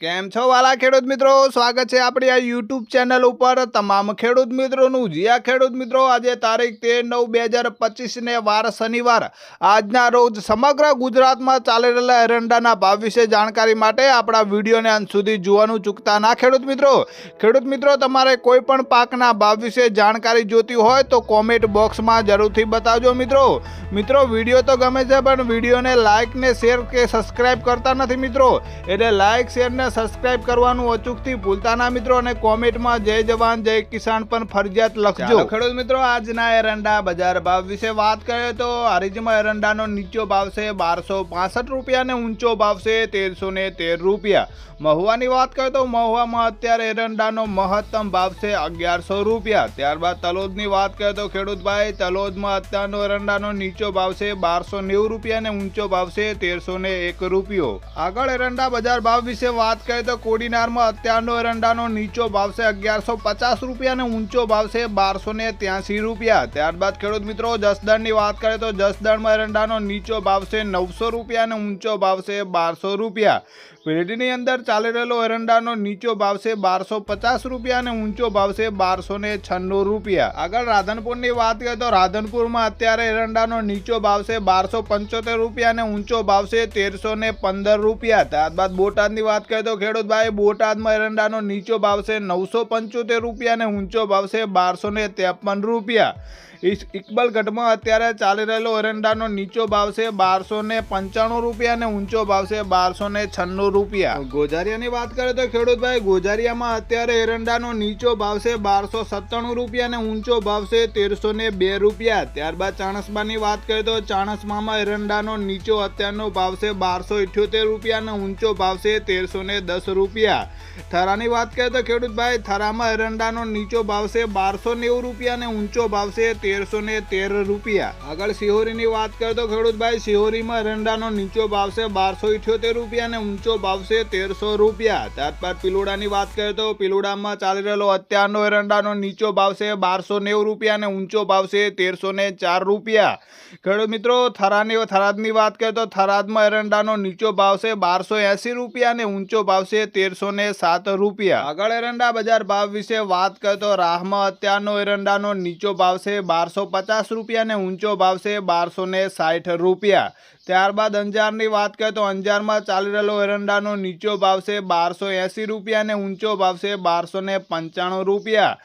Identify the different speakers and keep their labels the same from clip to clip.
Speaker 1: કેમ છો વાલા ખેડૂત મિત્રો? સ્વાગત છે આપણી આ યુટ્યુબ ચેનલ ઉપર. તમામ ખેડૂત મિત્રોનું, જીયા ખેડૂત મિત્રો, આજે તારીખ તેર નવ બે હજાર પચીસને વાર શનિવાર. આજના રોજ સમગ્ર ગુજરાતમાં ચાલી રહેલા એરંડાના ભાવ વિશે જાણકારી માટે આપણા વિડીયોને અંત સુધી જોવાનું ચૂકતા ના ખેડૂત મિત્રો. ખેડૂત મિત્રો, તમારે કોઈ પણ પાકના ભાવ વિશે જાણકારી જોતી હોય તો કોમેન્ટ બોક્સમાં જરૂરથી બતાવજો મિત્રો. મિત્રો, વીડિયો તો ગમે છે, પણ વિડીયોને લાઇક ને શેર કે સબસ્ક્રાઇબ કરતા નથી મિત્રો. એટલે લાઇક શેર ને સબસ્ક્રાઇબ કરવાનું અચૂકથી ભૂલતા ના મિત્રો અને કોમેન્ટમાં જય જવાન જય કિસાન પણ ફરજિયાત લખજો. ખેડૂત મિત્રો આજના એરંડા બજાર ભાવ વિશે વાત કરીએ તો હરીજમાં એરંડાનો નીચો ભાવ છે બારસો પાસઠ રૂપિયા અને ઊંચો ભાવ છે તેરસો ને તેર રૂપિયા. મહુવાની વાત કરીએ તો મહુવામાં અત્યારે એરંડાનો મહત્તમ ભાવ છે અગિયારસો રૂપિયા. ત્યારબાદ તલોદની વાત કરીએ તો ખેડૂતભાઈ તલોદમાં અત્યારનો એરંડાનો નીચો ભાવ છે બારસો નેવું રૂપિયા અને ઊંચો ભાવ છે તેરસો ને એક રૂપિયો. આગળ એરંડા બજાર ભાવ વિશે વાત કરીએ તો કોડીનારમાં અત્યારનો એરંડાનો નીચો ભાવ છે અગિયારસો પચાસ રૂપિયા અને ઊંચો ભાવ છે બારસો ને ત્યાંસી રૂપિયા. ત્યારબાદ ખેડૂત મિત્રો જસદણની વાત કરીએ તો જસદણમાં એરંડાનો નીચો ભાવ છે નવસો રૂપિયા અને ઊંચો ભાવ છે બારસો રૂપિયા. પેઢીની અંદર ચાલી રહેલો એરંડાનો નીચો ભાવ છે બારસો પચાસ રૂપિયા અને ઊંચો ભાવ છે બારસો ને છન્નું રૂપિયા. આગળ રાધનપુરની વાત કરીએ તો રાધનપુરમાં અત્યારે એરંડાનો નીચો ભાવ છે બારસો પંચોતેર રૂપિયા અને ઊંચો ભાવ છે તેરસો ને પંદર રૂપિયા. ત્યારબાદ બોટાદની વાત કરીએ તો ખેડૂતભાઈ બોટાદમાં એરંડાનો નીચો ભાવ છે નવસો પંચોતેર રૂપિયા અને ઊંચો ભાવ છે બારસો ને ત્રેપન રૂપિયા. ઇકબલગઢમાં અત્યારે ચાલી રહેલો એરંડાનો નીચો ભાવ છે બારસો ને પંચાણું રૂપિયા અને ઊંચો ભાવ છે બારસો ને છન્નું રૂપિયા. ગોજારિયાની વાત કરીએ તો ખેડૂતભાઈ ગોજારિયામાં અત્યારે એરંડાનો નીચો ભાવ છે બારસો સત્તાણું રૂપિયા અને ઊંચો ભાવ છે તેરસો ને બે રૂપિયા. ત્યારબાદ ચાણસમાની વાત કરીએ તો ચાણસમામાં એરંડાનો નીચો અત્યારનો ભાવ છે બારસો ઇઠ્યોતેર રૂપિયા અને ઊંચો ભાવ છે તેરસો ને દસ રૂપિયા. થરાની વાત કરીએ તો ખેડૂતભાઈ થરામાં એરંડાનો નીચો ભાવશે બારસો નેવું રૂપિયા અને ઊંચો ભાવશે તેરસો ને તેર રૂપિયા. આગળ સિહોરીની વાત કરીએ તો ખેડૂતભાઈ સિહોરીમાં એરંડાનો નીચો ભાવશે બારસો ઇઠ્યોતેર રૂપિયા અને ઊંચો ભાવશે તેરસો રૂપિયા. ત્યારબાદ પિલોડાની વાત કરીએ તો પિલોડામાં ચાલી રહેલો અત્યારનો એરંડાનો નીચો ભાવશે બારસો નેવું રૂપિયા અને ઊંચો ભાવશે તેરસો ને ચાર રૂપિયા. ખેડૂત મિત્રો, થરાની થરાદની વાત કરીએ તો થરાદમાં એરંડાનો નીચો ભાવ છે બારસો એંસી રૂપિયા અને ઊંચો ભાવ છે તેરસો ને સાત રૂપિયા. આગળ એરંડા બજાર ભાવ વિશે વાત કરીએ તો રાહમાં અત્યારનો એરંડાનો નીચો ભાવ છે બારસો પચાસ રૂપિયા અને ઊંચો ભાવ છે બારસો ને સાઠ રૂપિયા. ત્યારબાદ અંજારની વાત કરીએ તો અંજારમાં ચાલી રહેલો એરંડાનો નીચો ભાવ છે બારસો એંસી રૂપિયા અને ઊંચો ભાવ છે બારસો ને પંચાણું રૂપિયા.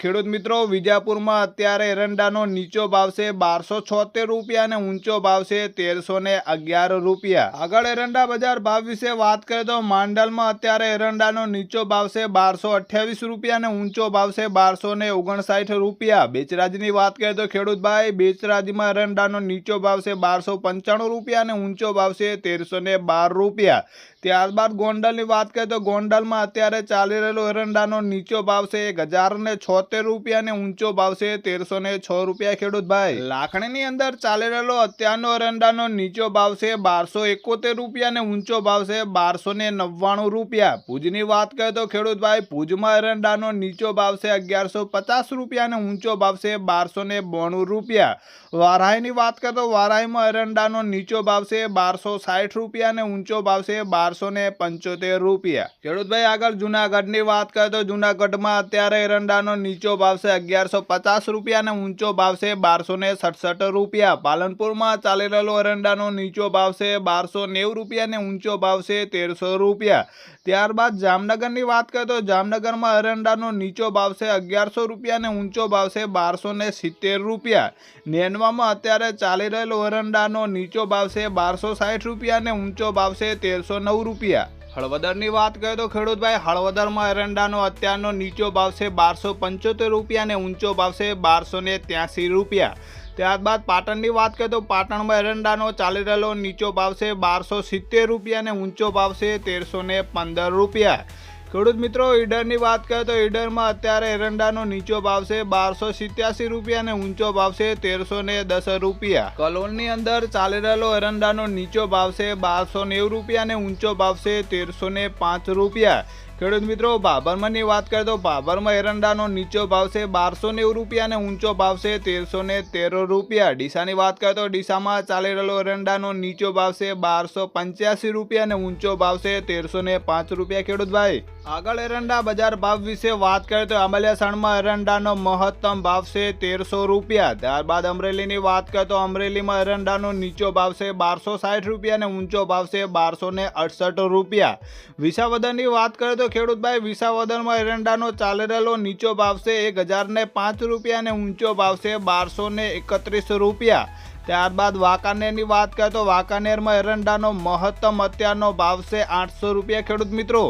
Speaker 1: ખેડૂત મિત્રો, વિજાપુરમાં અત્યારે એરંડાનો નીચો ભાવ છે બારસો છોતેર રૂપિયા અને ઊંચો ભાવ છે તેરસો ને અગિયાર રૂપિયા. આગળ એરંડા બજાર ભાવ વિશે વાત કરીએ તો માંડલમાં અત્યારે એરંડાનો નીચો ભાવ બારસો અઠ્યાવીસ રૂપિયા અને ઊંચો ભાવ છે બારસો ને ઓગણસાઠ રૂપિયા. બેચરાજની વાત કરીએ તો ખેડૂતભાઈ, બેચરાજમાં એરંડાનો નીચો ભાવ છે બારસો પંચાણું રૂપિયા અને ઊંચો ભાવ છે તેરસો ને બાર રૂપિયા. ત્યારબાદ ગોંડલની વાત કરીએ તો ગોંડલમાં અત્યારે ચાલી રહેલો એરંડાનો નીચો ભાવ છે એક હજાર ને છોતેર રૂપિયા અને ઊંચો ભાવ છે તેરસો ને છ રૂપિયા ખેડૂતભાઈ લાખણીની અંદર ચાલી રહેલો અત્યારનો એરંડાનો નીચો ભાવ છે બારસો એકોતેર રૂપિયા અને ઊંચો ભાવ છે બારસો ને નવ્વાણું રૂપિયા. ભુજની વાત કરીએ તો ખેડૂતભાઈ ભુજમાં એરંડાનો નીચો ભાવ છે અગિયારસો પચાસ રૂપિયા અને ઊંચો ભાવ છે બારસો ને બોણું રૂપિયા. વારાહીની વાત કરીએ તો વારાહીમાં એરંડાનો નીચો ભાવ છે બારસો સાઠ રૂપિયા અને ઊંચો ભાવ છે બારસો ને પંચોતેર રૂપિયા. ખેડૂતભાઈ, આગળ જુનાગઢની વાત કરીએ તો જુનાગઢમાં અત્યારે એરંડાનો નીચો ભાવ છે અગિયારસો પચાસ રૂપિયા અને ઊંચો ભાવ છે બારસો ને સડસઠ રૂપિયા. પાલનપુરમાં ચાલી રહેલો એરંડાનો નીચો ભાવ છે બારસો નેવું રૂપિયા અને ઊંચો ભાવ છે તેરસો રૂપિયા. ત્યારબાદ જામનગરની વાત કરીએ તો જામનગરમાં એરંડાનો નીચો ભાવ છે અગિયારસો રૂપિયા અને ઊંચો ભાવ છે બારસો ને સિત્તેર રૂપિયા. નેનવામાં અત્યારે ચાલી રહેલો એરંડાનો નીચો ભાવ છે બારસો સાઠ રૂપિયા અને ઊંચો ભાવ છે તેરસો નવ રૂપિયા. હળવદરની વાત કરીએ તો ખેડૂતભાઈ, હળવદરમાં એરંડાનો અત્યારનો નીચો ભાવ છે બારસો પંચોતેર રૂપિયા અને ઊંચો ભાવ છે બારસો ને ત્યાંસી રૂપિયા. ત્યારબાદ પાટણની વાત કરીએ તો પાટણમાં એરંડાનો ચાલી રહેલો નીચો ભાવ છે બારસો સિત્તેર રૂપિયા અને ઊંચો ભાવ છે તેરસો ને પંદર રૂપિયા. ખેડૂત મિત્રો, ઈડરની વાત કરીએ તો ઈડરમાં અત્યારે એરંડાનો નીચો ભાવ છે બારસો સિત્યાસી રૂપિયા અને ઊંચો ભાવ છે તેરસો ને દસ રૂપિયા. કલોલની અંદર ચાલી રહેલો એરંડાનો નીચો ભાવ છે બારસો નેવું રૂપિયા અને ઊંચો ભાવ છે તેરસો ને પાંચ રૂપિયા. ખેડૂત મિત્રો બાબરમાંની વાત કરીએ તો બાબરમાં એરંડાનો નીચો ભાવ છે બારસો નેવું રૂપિયા અને ઊંચો ભાવ છે તેરસો ને તેર રૂપિયા. ડીસાની વાત કરીએ તો ડીસામાં ચાલી રહેલો એરંડાનો નીચો ભાવ છે બારસો પંચ્યાસી રૂપિયા અને ઊંચો ભાવ છે તેરસો ને પાંચ રૂપિયા ખેડૂતભાઈ આગળ એરંડા બજાર ભાવ વિશે વાત કરીએ તો અમલિયાસણમાં એરંડાનો મહત્તમ ભાવ છે તેરસો રૂપિયા. ત્યારબાદ અમરેલીની વાત કરીએ તો અમરેલીમાં એરંડાનો નીચો ભાવ છે બારસો સાઠ રૂપિયા અને ઊંચો ભાવ છે બારસો અડસઠ રૂપિયા. વિસાવદરની વાત કરીએ તો ખેડૂતભાઈ વિસાવદરમાં એરંડાનો ચાલી રહેલો નીચો ભાવ છે એક હજારને પાંચ રૂપિયા અને ઊંચો ભાવ છે બારસો એકત્રીસ રૂપિયા. ત્યારબાદ વાંકાનેરની વાત કરીએ તો વાંકાનેરમાં એરંડાનો મહત્તમ અત્યારનો ભાવ છે આઠસો રૂપિયા ખેડૂત મિત્રો.